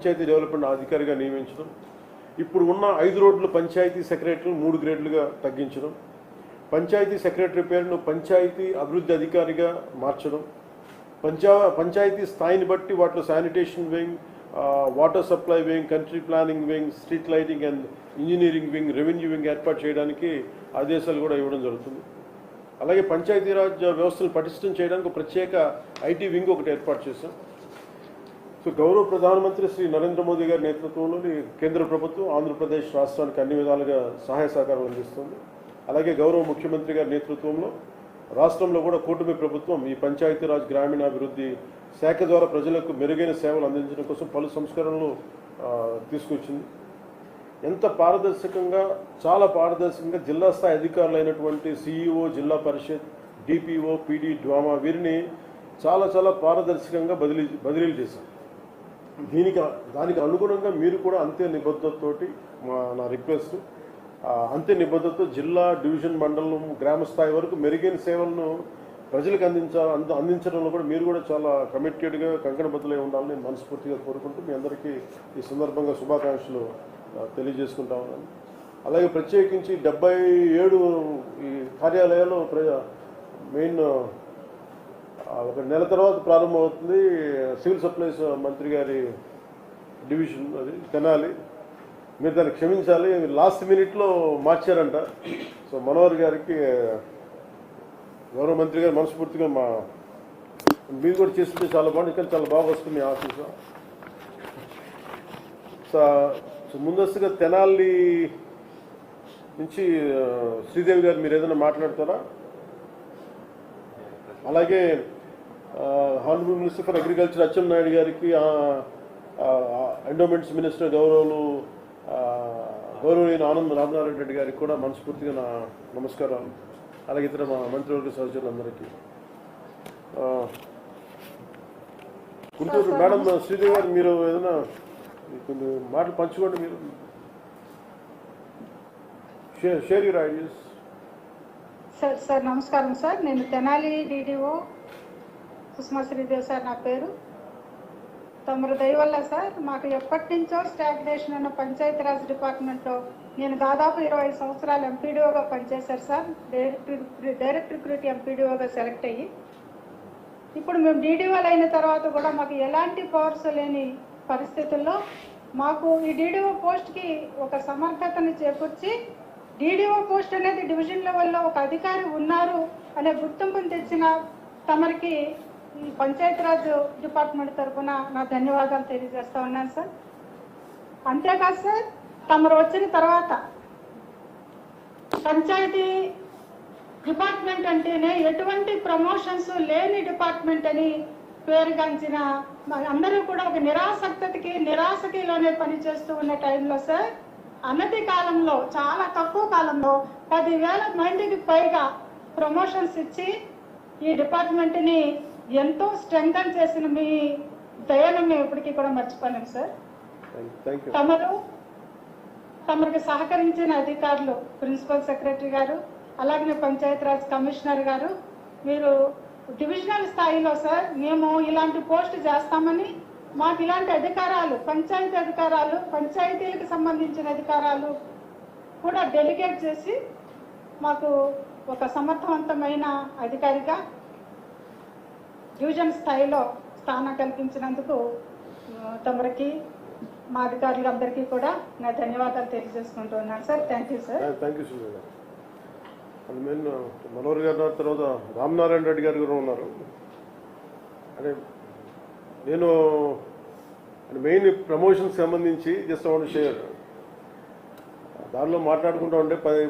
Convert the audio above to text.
Panchayat development అధికారిగా నియమించడం ఇప్పుడు ఉన్న ఐదు రోడ్లు పంచాయతీ సెక్రటరీలు మూడు గ్రేడ్లుగా తగ్గించడం పంచాయతీ సెక్రటరీ పేరును పంచాయతీ అభివృద్ధి అధికారిగా మార్చడం పంచా పంచాయతీ స్థాయిని బట్టి వాటిలో sanitation wing water supply wing country planning wing street lighting and engineering wing revenue wing ఏర్పాటు చేయడానికి ఆదేశాలు కూడా ఇవ్వడం జరుగుతుంది. అలాగే పంచాయతీరాజ్ వ్యవస్థను పటిష్టం చేయడానికి ప్రత్యేక ఐటీ వింగ్ ఒకటి ఏర్పాటు చేశాం. సో గౌరవ ప్రధానమంత్రి శ్రీ నరేంద్ర మోదీ గారి నేతృత్వంలోని కేంద్ర ప్రభుత్వం ఆంధ్రప్రదేశ్ రాష్ట్రానికి అన్ని విధాలుగా సహాయ సహకారం అందిస్తుంది. అలాగే గౌరవ ముఖ్యమంత్రి గారి నేతృత్వంలో రాష్ట్రంలో కూడా కూటమి ప్రభుత్వం ఈ పంచాయతీరాజ్ గ్రామీణాభివృద్ధి శాఖ ద్వారా ప్రజలకు మెరుగైన సేవలు అందించడం కోసం పలు సంస్కరణలు తీసుకొచ్చింది. ఎంత పారదర్శకంగా చాలా పారదర్శకంగా జిల్లా స్థాయి అధికారులైనటువంటి సిఇఓ జిల్లా పరిషత్ డిపిఓ పీడీ డ్వామా వీరిని చాలా చాలా పారదర్శకంగా బదిలీ బదిలీలు చేశారు. దీనికి దానికి అనుగుణంగా మీరు కూడా అంతే నిబద్ధతతోటి మా నా రిక్వెస్ట్. అంతే నిబద్ధతతో జిల్లా డివిజన్ మండలం గ్రామ స్థాయి వరకు మెరుగైన సేవలను ప్రజలకు అందించాలి అంద అందించడంలో కూడా మీరు కూడా చాలా కమిటెడ్గా కంకణబద్దులై ఉండాలని మనస్ఫూర్తిగా కోరుకుంటూ మీ అందరికీ ఈ సందర్భంగా శుభాకాంక్షలు తెలియజేసుకుంటా ఉన్నాను. అలాగే ప్రత్యేకించి డెబ్బై ఏడు ఈ కార్యాలయాలు ప్రజ మెయిన్ ఒక నెల తర్వాత ప్రారంభమవుతుంది. సివిల్ సప్లైస్ మంత్రి గారి డివిజన్ అది తెనాలి. మీరు దాన్ని క్షమించాలి. లాస్ట్ మినిట్లో మార్చారంట. సో మనోహర్ గారికి గౌరవ మంత్రి గారు మనస్ఫూర్తిగా మా మీరు కూడా చేస్తుంటే చాలా బాగుంది కానీ చాలా బాగా వస్తుంది మీ ఆఫీసు. సో సో ముందస్తుగా తెనాలి నుంచి శ్రీదేవి గారు మీరు ఏదైనా మాట్లాడతారా? అలాగే honourable minister for agriculture Atchem Naidu గారికి ఎండోమెంట్స్ మినిస్టర్ గౌరవులు ఆ, గౌరవనీయ ఆనంద్ రామనారాయణ రెడ్డి గారికి కూడా మనస్ఫూర్తిగా నా నమస్కారాలు. అలాగే ఇతర మా మంత్రివర్గ సహచరులందరికీ. గుంటూరు మేడం శ్రీదేవి గారు మీరు ఏదైనా కొన్ని మాటలు పంచుకోండి మీరు. Share share your ideas sir sir నమస్కారం సార్. నేను తెనాలి డిడిఓ సుష్మా శ్రీదేవ్ సార్ నా పేరు. తమరు దయ వల్ల సార్ మాకు ఎప్పటి నుంచో స్టాగ్నేషన్ ఉన్న పంచాయతీరాజ్ డిపార్ట్మెంట్లో నేను దాదాపు ఇరవై సంవత్సరాలు ఎంపీడీఓగా పనిచేశారు సార్. డైరెక్ట్ డైరెక్ట్ రిక్రూట్ ఎంపీడీఓగా సెలెక్ట్ అయ్యి. ఇప్పుడు మేము డీడీఓలు అయిన తర్వాత కూడా మాకు ఎలాంటి పవర్స్ లేని పరిస్థితుల్లో మాకు ఈ డీడీఓ పోస్ట్కి ఒక సమర్థతను చేకూర్చి డీడీఓ పోస్ట్ అనేది డివిజన్ లెవెల్లో ఒక అధికారి ఉన్నారు అనే గుర్తింపుని తెచ్చిన తమరికి పంచాయతీరాజ్ డిపార్ట్మెంట్ తరఫున నా ధన్యవాదాలు తెలియజేస్తా ఉన్నాను సార్. అంతేకాదు సార్ తమరు వచ్చిన తర్వాత పంచాయతీ డిపార్ట్మెంట్ అంటేనే ఎటువంటి ప్రమోషన్స్ లేని డిపార్ట్మెంట్ అని పేరుగాంచిన మరి అందరూ కూడా ఒక నిరాసక్తకి నిరాశకిలోనే పనిచేస్తూ ఉన్న టైంలో సార్ అన్నతి కాలంలో చాలా తక్కువ కాలంలో పదివేల మందికి పైగా ప్రమోషన్స్ ఇచ్చి ఈ డిపార్ట్మెంట్ని ఎంతో స్ట్రెంగ్తన్ చేసిన మీ దయను మేము ఇప్పటికీ కూడా మర్చిపోలేము సార్. తమరు తమరికి సహకరించిన అధికారులు ప్రిన్సిపల్ సెక్రటరీ గారు అలాగే పంచాయతీరాజ్ కమిషనర్ గారు మీరు డివిజనల్ స్థాయిలో సార్ మేము ఇలాంటి పోస్ట్ చేస్తామని మాకు ఇలాంటి అధికారాలు పంచాయతీ అధికారాలు పంచాయతీలకు సంబంధించిన అధికారాలు కూడా డెలిగేట్ చేసి మాకు ఒక సమర్థవంతమైన అధికారిగా డివిజన్ స్థాయిలో స్థానం కల్పించినందుకు తమరికి మా అధికారులందరికీ కూడా నా ధన్యవాదాలు తెలియజేసుకుంటున్నాను sir thank you sir thank you Sunil గారు. మెయిన్ మనోహర్ గారు తర్వాత రామనారాయణ రెడ్డి గారు కూడా ఉన్నారు. అంటే నేను మెయిన్ ప్రమోషన్కి సంబంధించి జస్ట్ వాంట్ షేర్ దానిలో మాట్లాడుకుంటూ ఉంటే పది